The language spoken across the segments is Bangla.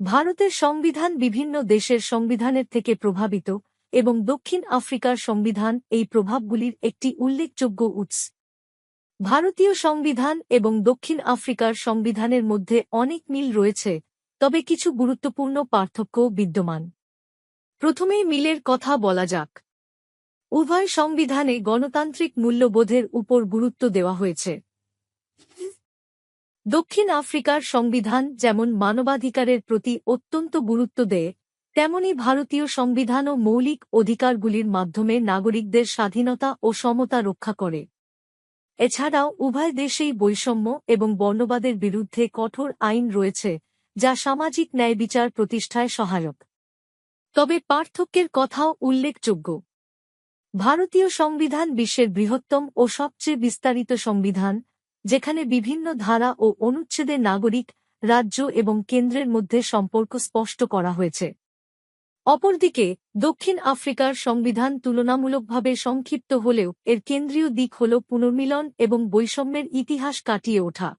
ভারতের সংবিধান বিভিন্ন দেশের সংবিধানের থেকে প্রভাবিত এবং দক্ষিণ আফ্রিকার সংবিধান এই প্রভাবগুলির একটি উল্লেখযোগ্য উৎস। ভারতীয় সংবিধান এবং দক্ষিণ আফ্রিকার সংবিধানের মধ্যে অনেক মিল রয়েছে, তবে কিছু গুরুত্বপূর্ণ পার্থক্যও বিদ্যমান। প্রথমেই মিলের কথা বলা যাক। উভয় সংবিধানে গণতান্ত্রিক মূল্যবোধের উপর গুরুত্ব দেওয়া হয়েছে। দক্ষিণ আফ্রিকার সংবিধান যেমন মানবাধিকারের প্রতি অত্যন্ত গুরুত্ব দেয়, তেমনি ভারতীয় সংবিধান ও মৌলিক অধিকারগুলির মাধ্যমে নাগরিকদের স্বাধীনতা ও সমতা রক্ষা করে। এছাড়াও উভয় দেশেই বৈষম্য এবং বর্ণবাদের বিরুদ্ধে কঠোর আইন রয়েছে, যা সামাজিক ন্যায় বিচার প্রতিষ্ঠায় সহায়ক। তবে পার্থক্যের কথাও উল্লেখযোগ্য। ভারতীয় সংবিধান বিশ্বের বৃহত্তম ও সবচেয়ে বিস্তারিত সংবিধান যেখানে বিভিন্ন ধারা ও অনুচ্ছেদে নাগরিক, রাজ্য এবং কেন্দ্রের মধ্যে সম্পর্ক স্পষ্ট করা হয়েছে। অপরদিকে, দক্ষিণ আফ্রিকার সংবিধান তুলনামূলকভাবে সংক্ষিপ্ত হলেও এর কেন্দ্রীয় দিক হল পুনর্মিলন এবং বৈষম্যের ইতিহাস কাটিয়ে ওঠা।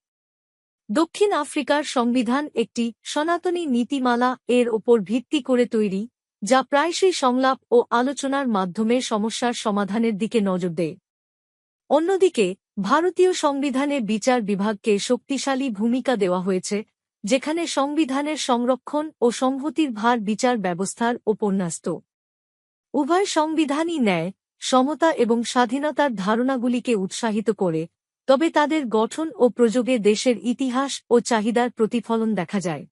দক্ষিণ আফ্রিকার সংবিধান একটি সনাতনী নীতিমালা এর ওপর ভিত্তি করে তৈরি, যা প্রায়শই সংলাপ ও আলোচনার মাধ্যমে সমস্যার সমাধানের দিকে নজর দেয়। অন্যদিকে ভারতীয় সংবিধানে বিচার বিভাগকে শক্তিশালী ভূমিকা দেওয়া হয়েছে, যেখানে সংবিধানের সংরক্ষণ ও সংহতির ভার বিচার ব্যবস্থার ওপর ন্যস্ত উভয় সংবিধানই ন্যায়, সমতা এবং স্বাধীনতার ধারণাগুলিকে উৎসাহিত করে, তবে তাদের গঠন ও প্রযোগে দেশের ইতিহাস ও চাহিদার প্রতিফলন দেখা যায়।